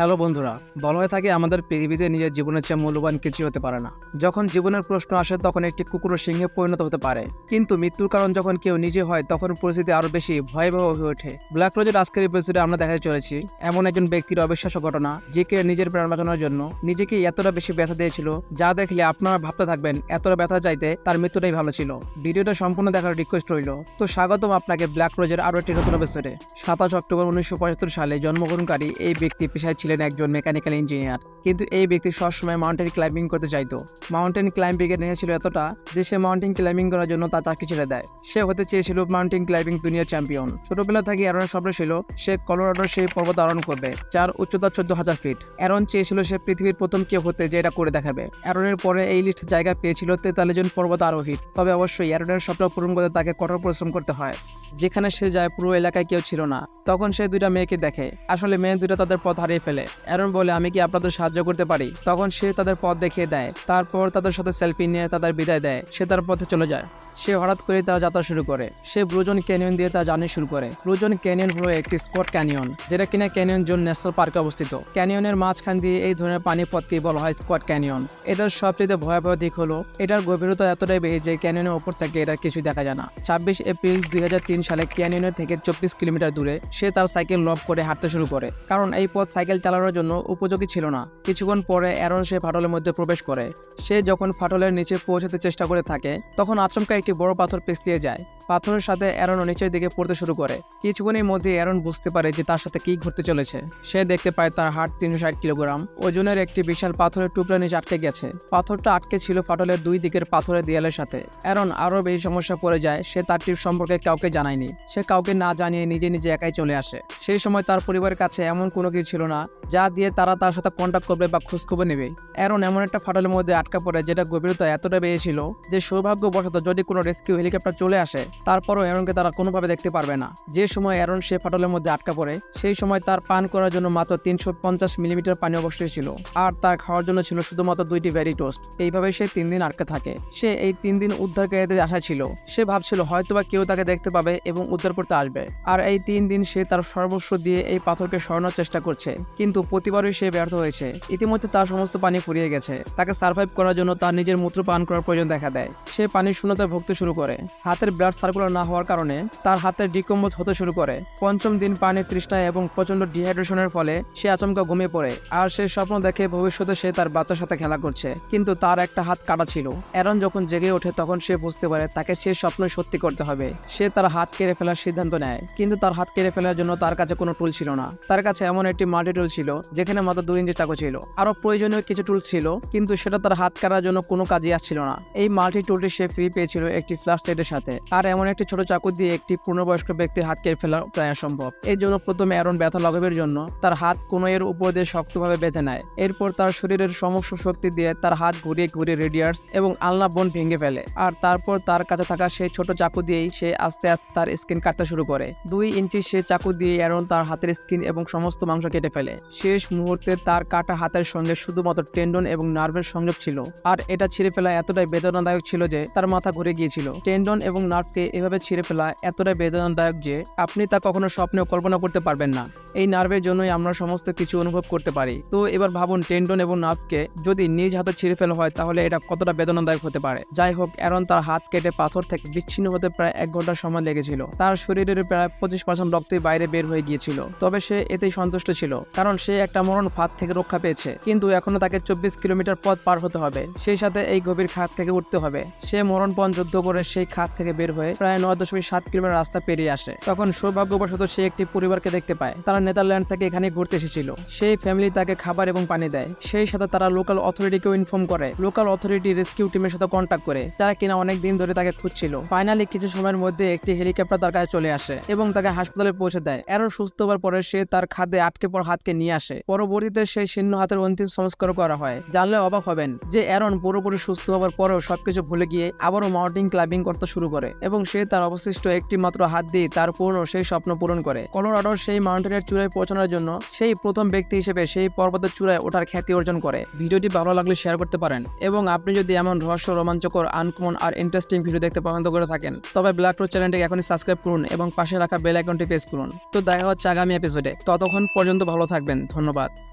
Hello বন্ধুরা, বলা হয়ে থাকে আমাদের পৃথিবীতে নিজের জীবনের চেয়ে মূল্যবান কিছু হতে পারে না। যখন জীবনের প্রশ্ন আসে, তখন একটি কুকুর সিংহে পরিণত হতে পারে। কিন্তু মৃত্যুর কারণ যখন কেউ নিজে হয়, তখন পরিস্থিতি আরও বেশি ভয়াবহ হয়ে ওঠে। ব্ল্যাক রোজের আজকের এপিসোডে আমরা দেখাতে চলেছি, এমন একজন ব্যক্তির অবিশ্বাস্য ঘটনা যে কে নিজের প্রাণ বাঁচানোর জন্য নিজেকে এতটা বেশি ব্যথা দিয়েছিল, যা দেখলে আপনারা ভাবতে থাকবেন, এতটা ব্যথা চাইতে তার মৃত্যুটাই ভালো ছিল। ভিডিওটা সম্পূর্ণ দেখার রিকোয়েস্ট রইল। তো স্বাগতম আপনাকে ব্ল্যাক রোজের আরও একটি নতুন এপিসোডে সাতাশ অক্টোবর উনিশশো পঁচাত্তর সালে জন্মগ্রহণকারী এই ব্যক্তি পেশায় ছিলেন একজন মেকানিক্যাল ইঞ্জিনিয়ার কিন্তু এই ব্যক্তি সবসময় মাউন্টেন ক্লাইম্বিং করতে চাইতো। মাউন্টেন ক্লাইম্বিং এর নেশা ছিল এতটা যে সে মাউন্টেন ক্লাইম্বিং করার জন্য তার চাকরি ছেড়ে দেয়। সে হতে চেয়েছিল মাউন্টেন ক্লাইম্বিং দুনিয়ার চ্যাম্পিয়ন ছোটবেলা থেকে অ্যারনের স্বপ্ন ছিল সে কলোরাডোর সেই পর্বত আরোহণ করবে, যার উচ্চতা চোদ্দ হাজার ফিট অ্যারন চেয়েছিল সে পৃথিবীর প্রথম কেউ হতে যে এটা করে দেখাবে। অ্যারনের পরে এই লিস্ট জায়গা পেয়েছিল তেতাল্লিশ জন পর্বত আরোহী। তবে অবশ্যই অ্যারনের স্বপ্ন পূরণ করতে তাকে কঠোর পরিশ্রম করতে হয়, যেখানে সে যায় পুরো এলাকায় কেউ ছিল না। তখন সে দুইটা মেয়েকে দেখে। আসলে মেয়ে দুটো তাদের পথ হারিয়ে ফেলে। অ্যারন বলে, আমি কি আপনাদের সাহায্য করতে পারি? তখন সে তাদের পথ দেখিয়ে দেয়। তারপর তাদের সাথে সেলফি নিয়ে তাদের বিদায় দেয়। সে তার পথে চলে যায়। সে হঠাৎ করে তার যাত্রা শুরু করে। সে ব্রুজন ক্যানিয়ন দিয়ে তার জার্নি শুরু করে। ব্রুজন ক্যানিয়ন হলো একটি স্কট ক্যানিয়ন, যেটা কিনা ক্যানিয়ন জোন ন্যাশনাল পার্কে অবস্থিত। ক্যানিয়নের মাঝখান দিয়ে এই ধরনের পানি পথকে বলা হয় স্কট ক্যানিয়ন। এটার সবচেয়ে ভয়াবহ দিক হলো, এটার গভীরতা এতটাই বেশি যে ক্যানিয়নের ওপর থেকে এটা কিছু দেখা যায় না। ছাব্বিশ এপ্রিল দুই হাজার তিন সালে ক্যানিয়নের থেকে চব্বিশ কিলোমিটার দূরে সে তার সাইকেল লক করে হাঁটতে শুরু করে। কারণ এই পথ সাইকেল চালানোর জন্য উপযোগী ছিল না। কিছুক্ষণ পরে অ্যারন সে ফাটলের মধ্যে প্রবেশ করে। সে যখন ফাটলের নিচে পৌঁছাতে চেষ্টা করে থাকে, তখন আচমকা একটি বড় পাথর পিছলিয়ে যায়। পাথরের সাথে অ্যারনও নিচের দিকে পড়তে শুরু করে। কিছুক্ষণের মধ্যে অ্যারন বুঝতে পারে যে তার সাথে কি ঘটতে চলেছে। সে দেখতে পায় তার হাট তিনশো ষাট কিলোগ্রাম। ওজনের একটি বিশাল পাথরের টুকরা নিচে আটকে গেছে। পাথরটা আটকে ছিল ফাটলের দুই দিকের পাথরের দেয়ালের সাথে। অ্যারন আরও বেশি সমস্যা পড়ে যায়, সে তার টিপ সম্পর্কে কাউকে জানায়নি। সে কাউকে না জানিয়ে নিজে নিজে একাই চলে আসে। সেই সময় তার পরিবারের কাছে এমন কোনো কিছু ছিল না, যা দিয়ে তারা তার সাথে কন্ট্যাক্ট করবে বা খোঁজখবর নেবে। অ্যারন এমন একটা ফাটলের মধ্যে আটকা পড়ে, যেটা গভীরতা এতটা বেশি ছিল যে সৌভাগ্যবশত যদি কোনো রেস্কিউ হেলিকপ্টার চলে আসে তারপরও অ্যারনকে তারা কোনোভাবে দেখতে পারবে না। যে সময় অ্যারন সে ফাটলের মধ্যে আটকা পড়ে, সেই সময় তার পান করার জন্য মাত্র তিনশো পঞ্চাশ মিলিমিটার পানি অবশ্যই ছিল। আর তার খাওয়ার জন্য ছিল শুধুমাত্র দুইটি ভ্যারি টোস্ট। এইভাবে সে তিন দিন আটকে থাকে। সে এই তিন দিন উদ্ধারকারীদের আশা ছিল। সে ভাবছিল হয়তোবা কেউ তাকে দেখতে পাবে এবং উদ্ধার করতে আসবে। আর এই তিন দিন সে তার সর্বস্ব দিয়ে এই পাথরকে সরানোর চেষ্টা করছে। কিন্তু প্রতিবারই সে ব্যর্থ হয়েছে। ইতিমধ্যে তার সমস্ত পানি ফুরিয়ে গেছে। তাকে সার্ভাইভ করার জন্য তার নিজের মূত্র পান করার প্রয়োজন দেখা দেয়। সে পানির শূন্যতায় ভুগতে শুরু করে। হাতের ব্লাড সার্কুলার না হওয়ার কারণে তার হাতের ডিকম্বোজ হতে শুরু করে। পঞ্চম দিন পানির তৃষ্ণায় এবং প্রচণ্ড ডিহাইড্রেশনের ফলে সে আচমকা ঘুমিয়ে পড়ে। আর সে স্বপ্ন দেখে ভবিষ্যতে সে তার বাচ্চার সাথে খেলা করছে। কিন্তু তার একটা হাত কাটা ছিল। অ্যারন যখন জেগে ওঠে, তখন সে বুঝতে পারে তাকে সে স্বপ্ন সত্যি করতে হবে। সে তার হাত কেড়ে ফেলার সিদ্ধান্ত নেয়। কিন্তু তার হাত কেড়ে ফেলার জন্য তার কাছে কোনো টুল ছিল না। তার কাছে এমন একটি মাল্টি টুল ছিল, যেখানে মাত্র দুই ইঞ্চি চাকু ছিল। আরও প্রয়োজনীয় কিছু টুল ছিল, কিন্তু সেটা তার হাত কাটার জন্য কোনো কাজে আসছিল না। এই মাল্টি টুলটি সে ফ্রি পেয়েছিল একটি ফ্ল্যাশ লাইটের সাথে। আর এমন একটি ছোট চাকু দিয়ে একটি পূর্ণবয়স্ক ব্যক্তির হাত কেড়ে ফেলা প্রায় অসম্ভব। এই জন্য প্রথমে অ্যারন ব্যথা লাঘবের জন্য তার হাত কোনো এর উপর দিয়ে শক্তভাবে বেঁধে নেয়। এরপর তার শরীরের সমস্ত শক্তি দিয়ে তার হাত ঘুরিয়ে ঘুরিয়ে রেডিয়ার্স এবং আলনা বোন ভেঙে ফেলে। আর তারপর তার কাছে থাকা সেই ছোট চাকু দিয়েই সে আস্তে আস্তে তার স্কিন কাটতে শুরু করে। দুই ইঞ্চি সে চাকু দিয়ে অ্যারন তার হাতের স্কিন এবং সমস্ত মাংস কেটে ফেলে। শেষ মুহূর্তে তার কাটা হাতের সঙ্গে শুধুমাত্র টেন্ডন এবং নার্ভের সংযোগ ছিল। আর এটা ছিঁড়ে ফেলা এতটাই বেদনাদায়ক ছিল যে তার মাথা ঘুরে গিয়েছিল। টেন্ডন এবং নার্ভকে এভাবে ছিঁড়ে ফেলা এতটাই বেদনাদায়ক যে আপনি তা কখনো স্বপ্নেও কল্পনা করতে পারবেন না। এই নার্ভের জন্যই আমরা সমস্ত কিছু অনুভব করতে পারি। তো এবার ভাবুন, টেন্ডন এবং নার্ভকে যদি নিজ হাতে ছিঁড়ে ফেলা হয়, তাহলে এটা কতটা বেদনাদায়ক হতে পারে? যাই হোক, অ্যারন তার হাত কেটে পাথর থেকে বিচ্ছিন্ন হতে প্রায় এক ঘণ্টার সময় লেগেছিল। তার শরীরের প্রায় পঁচিশ পার্সেন্ট রক্তই বাইরে বের হয়ে গিয়েছিল। তবে সে এতেই সন্তুষ্ট ছিল, কারণ সে একটা মরণ ফাঁদ থেকে রক্ষা পেয়েছে। কিন্তু এখনও তাকে চব্বিশ কিলোমিটার পথ পার হতে হবে। সেই সাথে এই গভীর খাত থেকে উঠতে হবে। সে মরণপণ যুদ্ধ করে সেই খাত থেকে বের হয়ে প্রায় নয় দশমিক সাত কিলোমিটার রাস্তা পেরিয়ে আসে। তখন সৌভাগ্যবশত সে একটি পরিবারকে দেখতে পায়। তারা নেদারল্যান্ড থেকে এখানে ঘুরতে এসেছিল। সেই ফ্যামিলি তাকে খাবার এবং পানি দেয়। সেই সাথে তারা লোকাল অথরিটিকেও ইনফর্ম করে। লোকাল অথরিটি রেস্কিউ টিমের সাথে কন্ট্যাক্ট করে। যারা কিনা অনেক দিন ধরে তাকে খুঁজছিল। ফাইনালি কিছু সময়ের মধ্যে একটি হেলিকপ্টার তার কাছে চলে আসে এবং তাকে হাসপাতালে পৌঁছে দেয়। এরও সুস্থ হওয়ার পরে সে তার খাদ্যে আটকে পড়া হাতকে নিয়ে আসে। পরবর্তীতে সেই শীর্ণ হাতের অন্তিম সংস্কার করা হয়। জানলে অবাক হবেন যে অ্যারন পুরোপুরি সুস্থ হওয়ার পরেও সবকিছু ভুলে গিয়ে আবারও মাউন্টিং ক্লাইম্বিং করতে শুরু করে এবং সে তার অবশিষ্ট একটি মাত্র হাত দিয়ে তার পূর্ণ সেই স্বপ্ন পূরণ করে। কলোরাডোর সেই মাউন্টেনের চূড়ায় পৌঁছানোর জন্য সেই প্রথম ব্যক্তি হিসেবে সেই পর্বতের চূড়ায় ওঠার খ্যাতি অর্জন করে। ভিডিওটি ভালো লাগলে শেয়ার করতে পারেন এবং আপনি যদি এমন রহস্য, রোমাঞ্চকর আনকমন আর ইন্টারেস্টিং ভিডিও দেখতে পছন্দ করে থাকেন, তবে ব্ল্যাক রোড চ্যানেলটিকে এখনই সাবস্ক্রাইব করুন এবং পাশে রাখা বেল আইকনটি প্রেস করুন। তো দেখা হচ্ছে আগামী এপিসোডে ততক্ষণ পর্যন্ত ভালো থাকবেন। ধন্যবাদ।